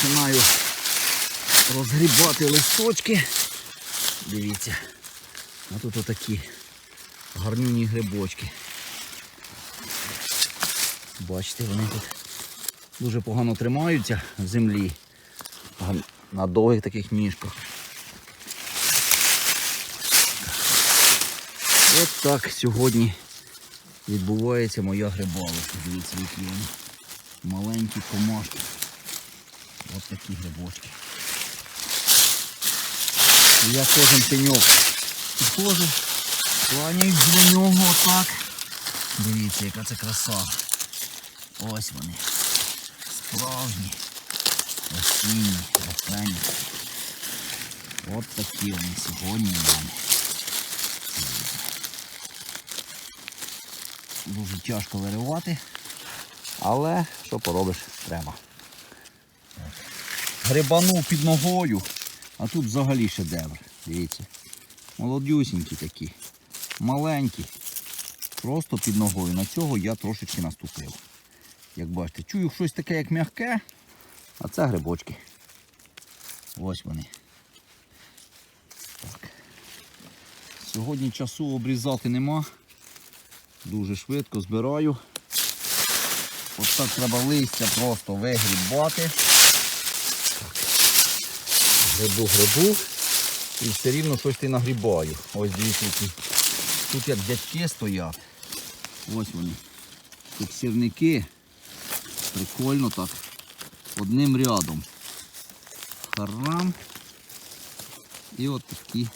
починаю розгрібати листочки. Дивіться. А тут отакі гарнюні грибочки. Бачите, вони тут дуже погано тримаються в землі. На довгих таких ніжках. От так сьогодні відбувається моя грибалочка. Дивіться, які вони маленькі комашки. Ось такі грибочки. Я кожен пеньок підходжу, кланяюсь для нього отак. Дивіться, яка це краса. Ось вони. Справжні. Осінні, рахені. От такі вони сьогодні в мене. Дуже тяжко виривати, але що поробиш, треба. Грибанув під ногою, а тут взагалі шедевр. Дивіться. Молодюсінькі такі, маленькі. Просто під ногою. На цього я трошечки наступив. Як бачите, чую щось таке, як м'яке, а це грибочки. Ось вони. Так. Сьогодні часу обрізати нема. Дуже швидко збираю. Ось так треба листя просто вигрібати. Грибу, грибу. І все рівно щось ти нагрібаю. Ось дивіться. Тут як дядьки стоять. Ось вони. Тут сірники. Прикольно так. Одним рядом. Харам. І от такі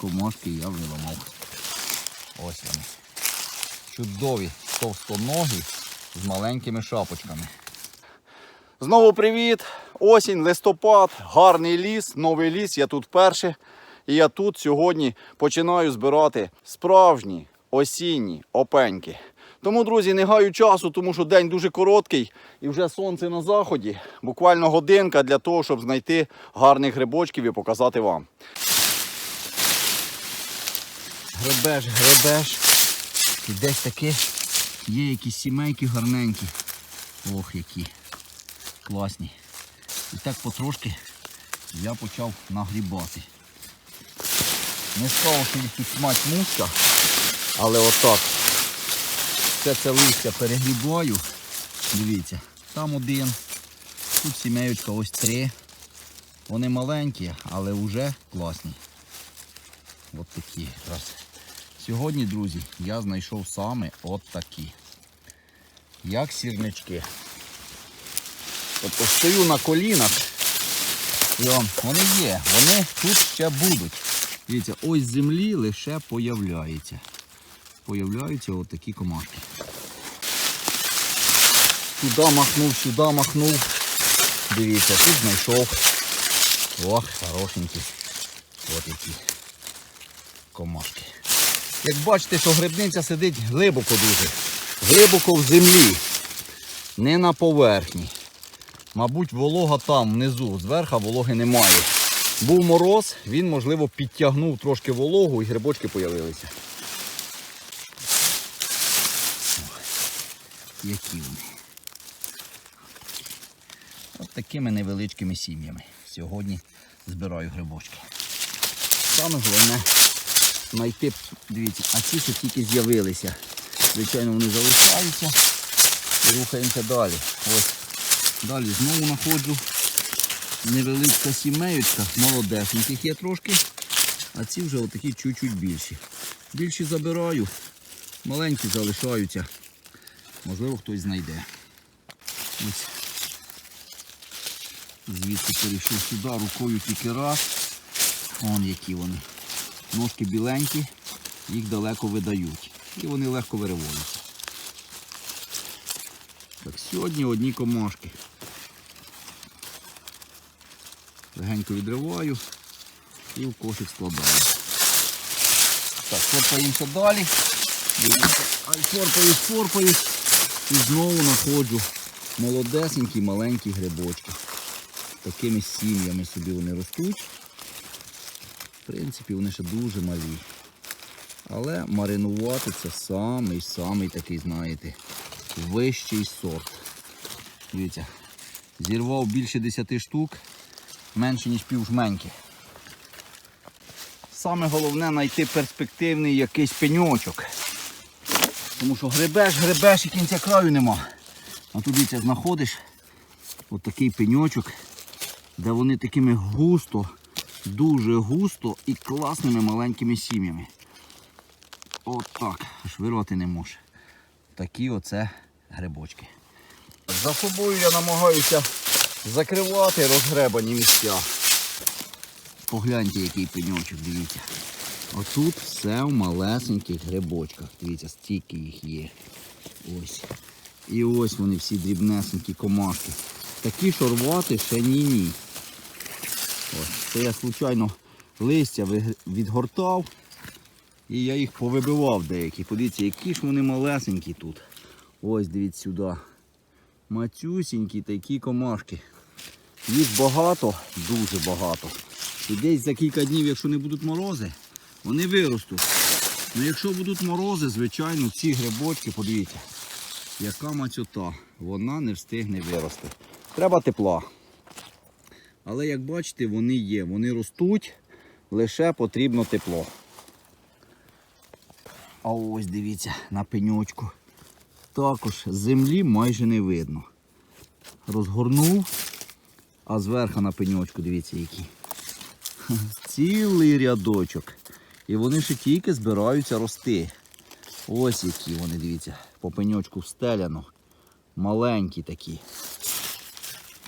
комашки я виламав. Ось вони. Чудові товстоногі з маленькими шапочками. Знову привіт! Осінь, листопад, гарний ліс, новий ліс. Я тут вперше. І я тут сьогодні починаю збирати справжні осінні опеньки. Тому, друзі, не гаю часу, тому що день дуже короткий і вже сонце на заході. Буквально годинка для того, щоб знайти гарних грибочків і показати вам. Гребеш, гребеш. І десь таки є якісь сімейки гарненькі. Ох, які класні. І так потрошки я почав нагрібати. Не їх тут смать мушка, але отак. Все це листя перегрібаю. Дивіться, там один, тут сімеючка ось три. Вони маленькі, але вже класні. От такі якраз. Сьогодні, друзі, я знайшов саме от такі. Як сірнички. Тобто стою на колінах. І он, вони є, вони тут ще будуть. Дивіться, ось землі лише появляється. Появляються от такі комашки. Сюди махнув, сюди махнув. Дивіться, тут знайшов. Ох, хорошенькі. От які комашки. Як бачите, що грибниця сидить глибоко дуже. Глибоко в землі. Не на поверхні. Мабуть, волога там внизу, зверху вологи немає. Був мороз, він, можливо, підтягнув трошки вологу і грибочки з'явилися. Які вони. От такими невеличкими сім'ями. Сьогодні збираю грибочки. Саме головне знайти, дивіться, а ці ще тільки з'явилися. Звичайно, вони залишаються і рухаємося далі. Ось Далі знову знаходжу невеличка сімеючка, молодесеньких є трошки, а ці вже отакі чуть-чуть більші. Більші забираю, маленькі залишаються. Можливо, хтось знайде. Ось. Звідси перейшов сюди, рукою тільки раз. Вон які вони. Ножки біленькі, їх далеко видають. І вони легко вириваються. Так, сьогодні одні комашки. Легенько відриваю і в кошик складаю. Так, форпаємося далі. Ай, форпаюсь, форпаюсь. І знову знаходжу молодесенькі маленькі грибочки. Такими сім'ями собі вони ростуть. В принципі, вони ще дуже малі. Але маринувати це самий-самий такий, знаєте, вищий сорт. Дивіться, Зірвав більше 10 штук, менше ніж пів жменьки. Саме головне знайти перспективний якийсь пеньочок. Тому що гребеш, гребеш і кінця краю нема. А тут дивіться, знаходиш от такий пеньочок, де вони такими густо, дуже густо і класними маленькими сім'ями. От так, аж вирвати не може. Такі оце грибочки. За собою я намагаюся закривати розгребані місця. Погляньте, який пеньочок, дивіться. Отут все в малесеньких грибочках. Дивіться, стільки їх є. Ось. І ось вони всі дрібнесенькі комашки. Такі що рвати ще ні-ні. Ось. Це я случайно листя відгортав. І я їх повибивав деякі. Подивіться, які ж вони малесенькі тут. Ось дивіться сюди. Мацюсінькі такі комашки. Їх багато, дуже багато. І десь за кілька днів, якщо не будуть морози, вони виростуть. Ну якщо будуть морози, звичайно, ці грибочки, подивіться, яка мацюта, вона не встигне вирости. Треба тепла. Але як бачите, вони є, вони ростуть, лише потрібно тепло. А ось дивіться на пеньочку. Також землі майже не видно. Розгорнув, а зверху на пеньочку, дивіться які. Цілий рядочок. І вони ще тільки збираються рости. Ось які вони, дивіться, по пеньочку встеляно. Маленькі такі.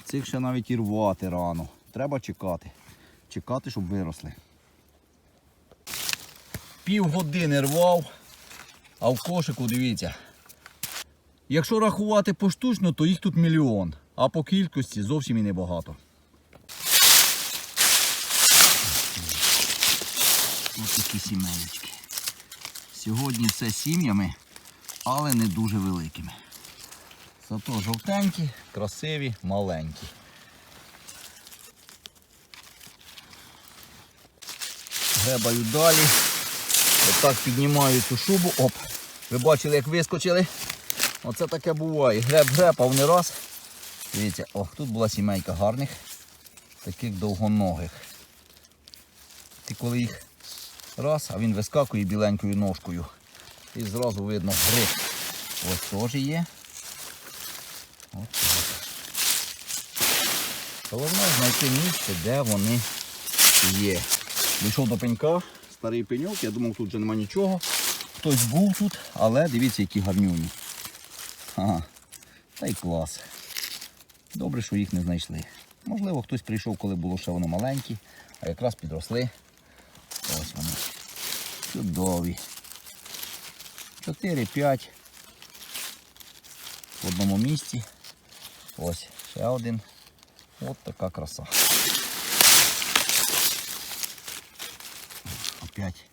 Цих ще навіть і рвати рано. Треба чекати. Чекати, щоб виросли. Півгодини рвав, а в кошику дивіться. Якщо рахувати поштучно, то їх тут мільйон, а по кількості зовсім і небагато. Ось такі сімейнички. Сьогодні все сім'ями, але не дуже великими. Зато жовтенькі, красиві, маленькі. Гребаю далі. Отак піднімаю цю шубу. Оп. Ви бачили, як вискочили? Оце таке буває. Греб-греб, а вони раз. Дивіться, о, тут була сімейка гарних, таких довгоногих. Ти коли їх раз, а він вискакує біленькою ножкою. І зразу видно гриб. Ось теж є. От так. Головне знайти місце, де вони є. Дійшов до пенька, старий пеньок, я думав, тут вже нема нічого. Хтось був тут, але дивіться, які гарнюні. Ага, та й клас. Добре, що їх не знайшли. Можливо, хтось прийшов, коли було ще вони маленькі, а якраз підросли. Ось вони. Чудові. 4-5 в одному місці. Ось ще один. От така краса. Опять.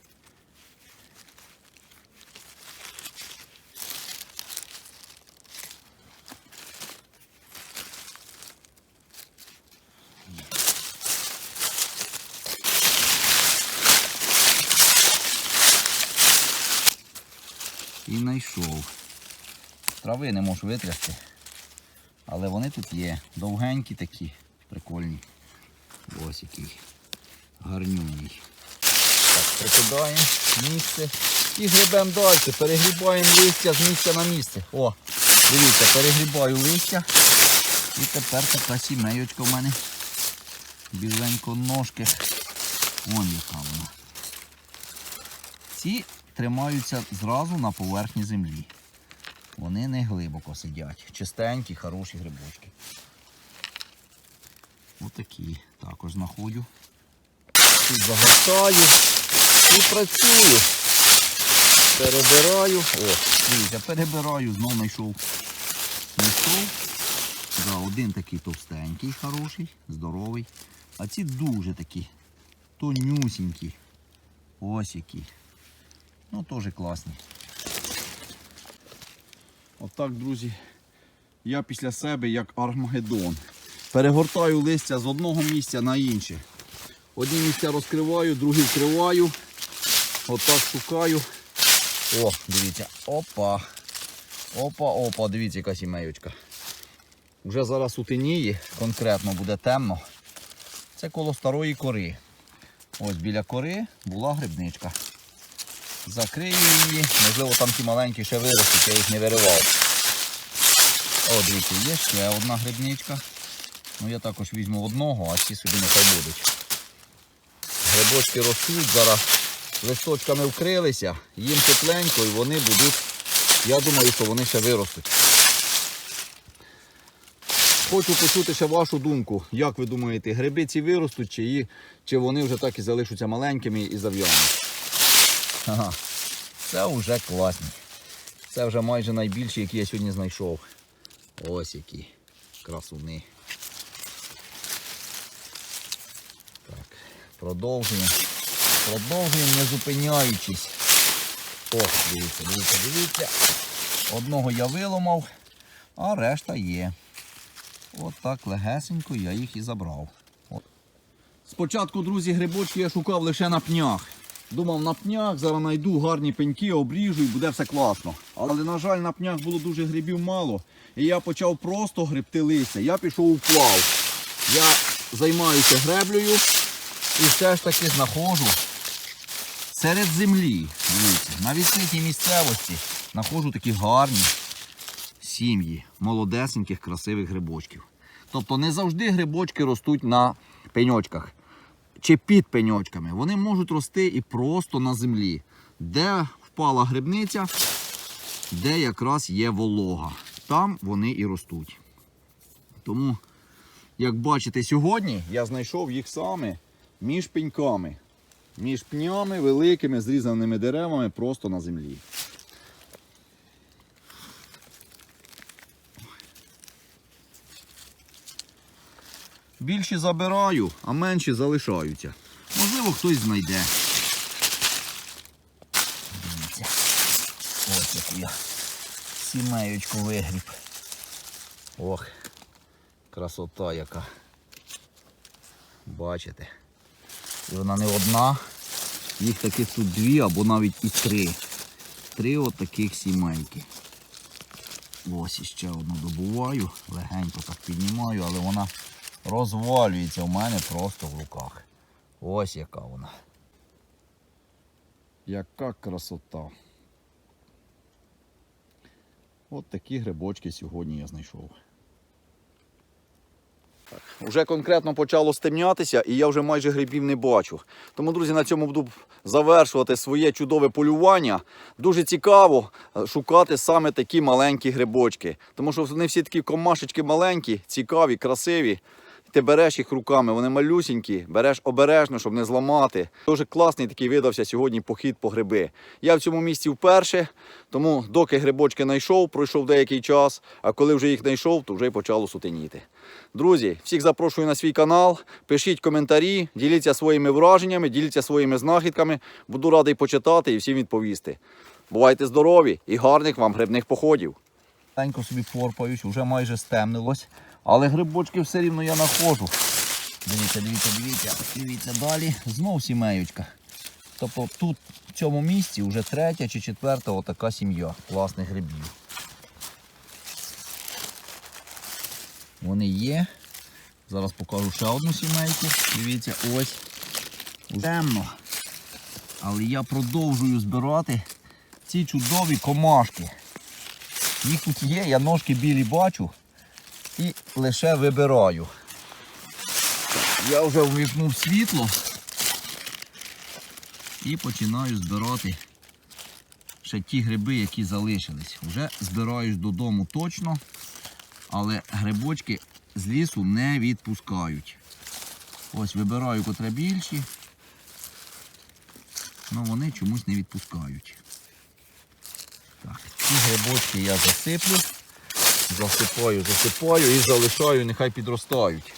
І знайшов. Трави не можу витрясти, але вони тут є. Довгенькі такі, прикольні. Ось який гарнюній. Так, прикидаємо місце і грибемо далі. Перегрібаємо листя з місця на місце. О, дивіться, перегрібаю листя. І тепер така сімейочка в мене. Біленько ножки. Вон яка вона. Ці тримаються зразу на поверхні землі. Вони не глибоко сидять. Чистенькі, хороші грибочки. Отакі також знаходжу. Тут загортаю і працюю. Перебираю. О, дивіться, перебираю, знов знайшов. Знайшов. Да, один такий товстенький, хороший, здоровий. А ці дуже такі тонюсінькі. Ось які. Ну, теж класні. Отак, друзі, я після себе як Армагеддон. Перегортаю листя з одного місця на інше. Одні місця розкриваю, другі вкриваю. Отак шукаю. О, дивіться. Опа. Опа, опа, дивіться, яка сімейочка. Вже зараз сутеніє, конкретно буде темно. Це коло старої кори. Ось біля кори була грибничка. Закрию її, можливо, там ті маленькі ще виростуть, я їх не виривав. О, дивіться, є ще одна грибничка. Ну я також візьму одного, а ці собі нехай будуть. Грибочки ростуть, зараз листочками вкрилися, їм тепленько і вони будуть, я думаю, що вони ще виростуть. Хочу почути ще вашу думку. Як ви думаєте, гриби ці виростуть, чи, чи вони вже так і залишаться маленькими і зав'януть? Ага. Це вже класні. Це вже майже найбільші, які я сьогодні знайшов. Ось які красуни. Так, продовжуємо. Продовжуємо не зупиняючись. Ох, дивіться, дивіться, дивіться. Одного я виламав, а решта є. От так легесенько я їх і забрав. От. Спочатку, друзі, грибочки я шукав лише на пнях. Думав на пнях, зараз знайду гарні пеньки, обріжу і буде все класно. Але, на жаль, на пнях було дуже грибів мало. І я почав просто гребти листя. Я пішов у плав. Я займаюся греблею і все ж таки знаходжу серед землі. Дивіться, на відкритій місцевості знаходжу такі гарні сім'ї молодесеньких, красивих грибочків. Тобто не завжди грибочки ростуть на пеньочках чи під пеньочками. Вони можуть рости і просто на землі, де впала грибниця, де якраз є волога. Там вони і ростуть. Тому, як бачите, сьогодні я знайшов їх саме між пеньками, між пнями великими зрізаними деревами просто на землі. Більші забираю, а менші залишаються. Можливо, хтось знайде. Дивіться. Ось яку я сімеючку вигріб. Ох, красота яка. Бачите? І вона не одна. Їх таких тут дві або навіть і три. Три отаких сімейки. Ось іще одну добуваю, легенько так піднімаю, але вона розвалюється в мене просто в руках. Ось яка вона. Яка красота. От такі грибочки сьогодні я знайшов. Уже конкретно почало стемнятися і я вже майже грибів не бачу. Тому, друзі, на цьому буду завершувати своє чудове полювання. Дуже цікаво е, шукати саме такі маленькі грибочки. Тому що вони всі такі комашечки маленькі, цікаві, красиві. Ти береш їх руками, вони малюсінькі, береш обережно, щоб не зламати. Дуже класний такий видався сьогодні похід по гриби. Я в цьому місці вперше, тому доки грибочки знайшов, пройшов деякий час, а коли вже їх знайшов, то вже й почало сутеніти. Друзі, всіх запрошую на свій канал, пишіть коментарі, діліться своїми враженнями, діліться своїми знахідками. Буду радий почитати і всім відповісти. Бувайте здорові і гарних вам грибних походів. Тенько собі порпаюсь, вже майже стемнилось. Але грибочки все рівно я знаходжу. Дивіться, дивіться, дивіться, дивіться далі. Знов сімеючка. Тобто тут в цьому місці вже третя чи четверта отака сім'я класних грибів. Вони є. Зараз покажу ще одну сімейку. Дивіться, ось. Темно. Але я продовжую збирати ці чудові комашки. Їх тут є, я ножки білі бачу і лише вибираю. Я вже вмикнув світло і починаю збирати ще ті гриби, які залишились. Вже збираюсь додому точно, але грибочки з лісу не відпускають. Ось вибираю котре більші, але вони чомусь не відпускають. Так, ці грибочки я засиплю засипаю, засипаю і залишаю, нехай підростають.